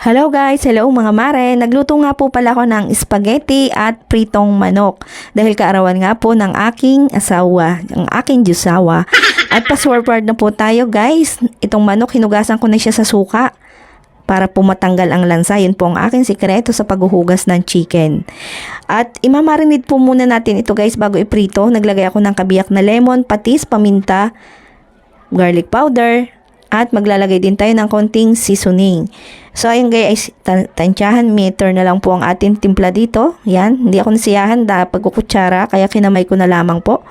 Hello guys, hello mga mare. Nagluto nga po pala ako ng spaghetti at pritong manok dahil kaarawan nga po ng aking asawa, ang aking jusawa. At pa-forward na po tayo guys. Itong manok, hinugasan ko na siya sa suka para po matanggal ang lansa. Yun po ang aking sikreto sa paghuhugas ng chicken. At imamarinate po muna natin ito guys bago iprito. Naglagay ako ng kabiyak na lemon, patis, paminta, garlic powder, at maglalagay din tayo ng konting seasoning. So, ayun guys, tan- tansyahan meter na lang po ang ating timpla dito. Yan, hindi ako nasiyahan da pagkukutsara, kaya kinamay ko na lamang po.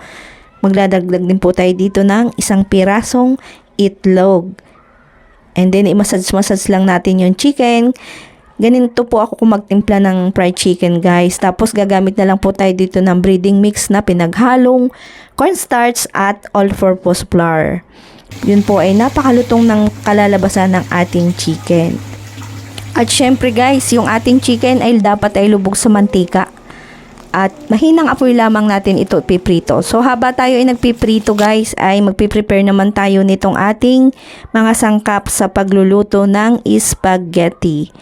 Magladagdag din po tayo dito ng isang pirasong itlog. And then, i-massage-massage lang natin yung chicken. Ganito po ako kung magtimpla ng fried chicken guys. Tapos gagamit na lang po tayo dito ng breading mix na pinaghalong cornstarch at all-purpose flour. Yun po ay napakalutong ng kalalabasan ng ating chicken. At syempre guys, yung ating chicken ay dapat ay lubog sa mantika. At mahinang apoy lamang natin ito piprito. So haba tayo ay nagpiprito guys, ay magpiprepare naman tayo nitong ating mga sangkap sa pagluluto ng spaghetti.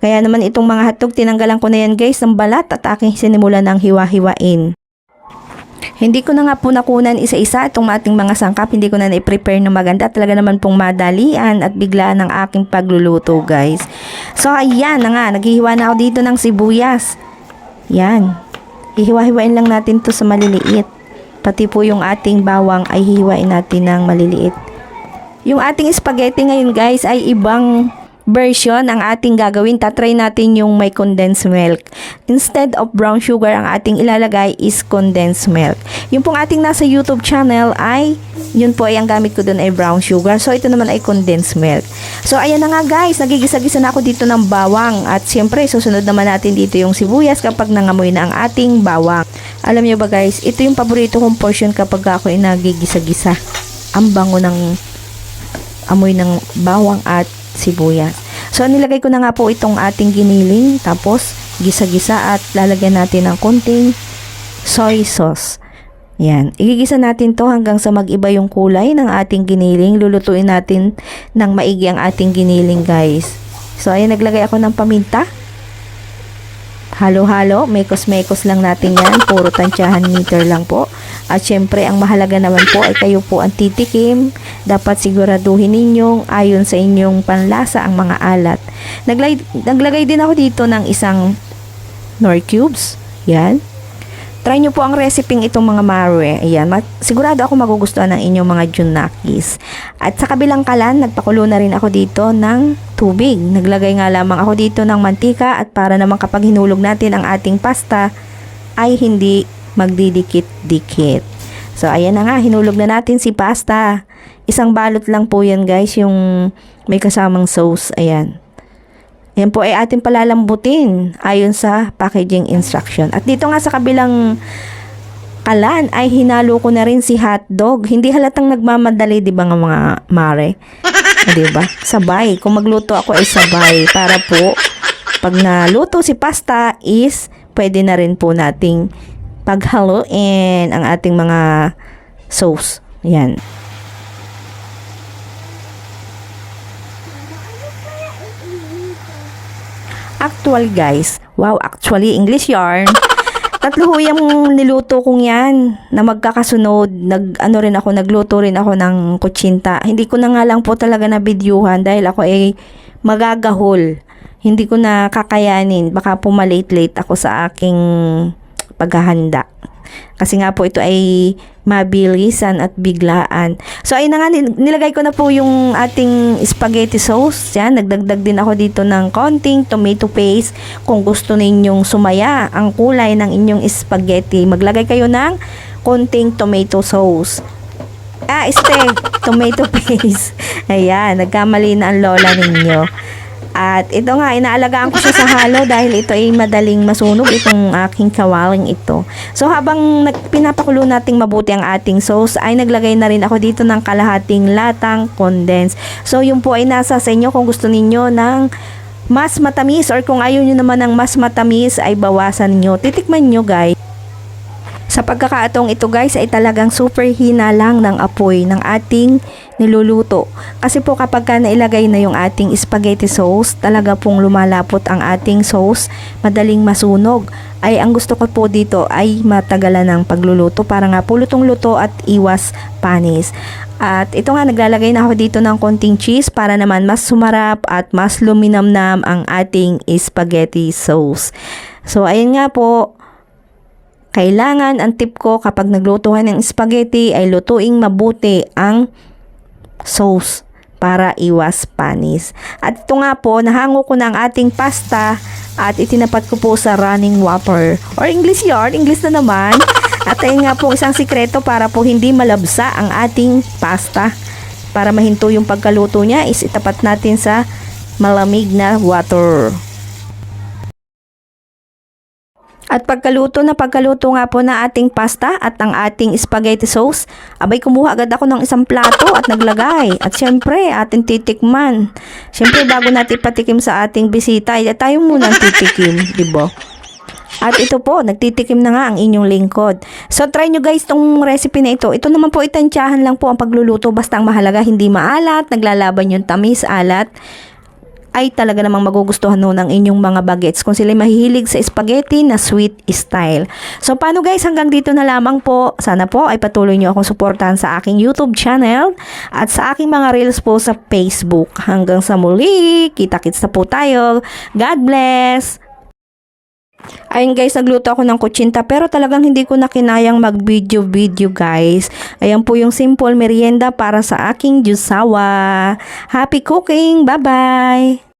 Kaya naman itong mga hotdog, tinanggalan ko na yan guys ng balat at aking sinimulan ng hiwa-hiwain. Hindi ko na nga po nakunan isa-isa itong ating mga sangkap. Hindi ko na na-prepare na maganda. Talaga naman pong madalian at biglaan ng aking pagluluto guys. So ayan na nga. Naghihiwa na ako dito ng sibuyas. Yan. Hihiwa-hiwain lang natin to sa maliliit. Pati po yung ating bawang ay hihiwain natin ng maliliit. Yung ating spaghetti ngayon guys ay ibang version ang ating gagawin. Tatry natin yung may condensed milk. Instead of brown sugar, ang ating ilalagay is condensed milk. Yung pong ating nasa YouTube channel ay, yun po ay ang gamit ko dun ay brown sugar. So, ito naman ay condensed milk. So, ayan na nga guys, nagigisa-gisa na ako dito ng bawang. At siyempre, susunod naman natin dito yung sibuyas kapag nangamoy na ang ating bawang. Alam nyo ba guys, ito yung paborito kong portion kapag ako ay nagigisa-gisa. Ang bango ng amoy ng bawang at sibuyas. So, nilagay ko na nga po itong ating giniling. Tapos, gisa-gisa at lalagyan natin ng konting soy sauce. Yan. Igigisa natin to hanggang sa mag-iba yung kulay ng ating giniling. Lulutuin natin ng maigi ang ating giniling, guys. So, ayan, naglagay ako ng paminta. Halo-halo, mekos-mekos lang natin yan. Puro tansyahan meter lang po. At syempre, ang mahalaga naman po ay kayo po ang titikim. Dapat siguraduhin ninyong ayon sa inyong panlasa ang mga alat. Naglagay, naglagay din ako dito ng isang nor cubes. Yan. Try nyo po ang recipe itong mga mare. Ayan, ma- sigurado ako magugustuhan ng inyong mga junakis. At sa kabilang kalan, nagpakulo na rin ako dito ng tubig. Naglagay nga lamang ako dito ng mantika at para naman kapag hinulog natin ang ating pasta, ay hindi magdidikit-dikit. So, ayan na nga, hinulog na natin si pasta. Isang balot lang po yan guys, yung may kasamang sauce. Ayan. Yan po ay ating palalambutin ayon sa packaging instruction. At dito nga sa kabilang kalan ay hinalo ko na rin si hotdog. Hindi halatang nagmamadali, di ba nga mga mare? di ba? Sabay. Kung magluto ako ay sabay. Para po, pag naluto si pasta is pwede na rin po nating paghaluin ang ating mga sauce. Yan. Actual guys, wow, actually English yarn. Tatlo ho yung niluto kong yan na magkakasunod. Nag, ano rin ako, nagluto rin ako ng kutsinta. Hindi ko na nga lang po talaga na videohan dahil ako ay magagahol. Hindi ko na kakayanin. Baka po malate-late ako sa aking paghahanda. Kasi nga po ito ay mabilisan at biglaan. So ayun na nga, nil- nilagay ko na po yung ating spaghetti sauce. Yan, nagdagdag din ako dito ng konting tomato paste. Kung gusto ninyong sumaya ang kulay ng inyong spaghetti, maglagay kayo ng konting tomato sauce. Ah, este, tomato paste. Ayan, nagkamali na ang lola ninyo. At ito nga, inaalagaan ko siya sa halo dahil ito ay madaling masunog itong aking kawaling ito. So habang pinapakulo nating mabuti ang ating sauce, ay naglagay na rin ako dito ng kalahating latang condense. So yun po ay nasa sa inyo kung gusto ninyo ng mas matamis or kung ayaw nyo naman ng mas matamis ay bawasan nyo. Titikman nyo guys. Sa pagkakaatong ito guys ay talagang super hina lang ng apoy ng ating niluluto. Kasi po kapag ka nailagay na yung ating spaghetti sauce, talaga pong lumalapot ang ating sauce, madaling masunog. Ay ang gusto ko po dito ay matagalan ng pagluluto para nga po lutong-luto at iwas panis. At ito nga naglalagay na ako dito ng konting cheese para naman mas sumarap at mas luminamnam ang ating spaghetti sauce. So ayun nga po, kailangan ang tip ko kapag nagluto ka ng spaghetti ay lutuing mabuti ang sauce para iwas panis. At ito nga po, nahango ko ng ating pasta at itinapat ko po sa running water. Or English yard, English na naman. At ayun nga po isang sikreto para po hindi malabsa ang ating pasta. Para mahinto yung pagkaluto niya is itapat natin sa malamig na water. At pagkaluto na pagkaluto nga po na ating pasta at ang ating spaghetti sauce, abay kumuha agad ako ng isang plato at naglagay. At syempre, ating titikman. Syempre, bago natin patikim sa ating bisita, ay tayo muna ang titikim, di ba? At ito po, nagtitikim na nga ang inyong lingkod. So try nyo guys tong recipe na ito. Ito naman po itansyahan lang po ang pagluluto basta ang mahalaga hindi maalat, naglalaban yung tamis, alat ay talaga namang magugustuhan nun ng inyong mga bagets kung sila mahihilig sa spaghetti na sweet style. So paano guys, hanggang dito na lamang po. Sana po ay patuloy nyo akong suportahan sa aking YouTube channel at sa aking mga reels po sa Facebook. Hanggang sa muli, kita-kits na po tayo. God bless! Ayun guys, nagluto ako ng kutsinta pero talagang hindi ko na kinayang mag-video-video guys. Ayan po yung simple merienda para sa aking jusawa. Happy cooking! Bye-bye!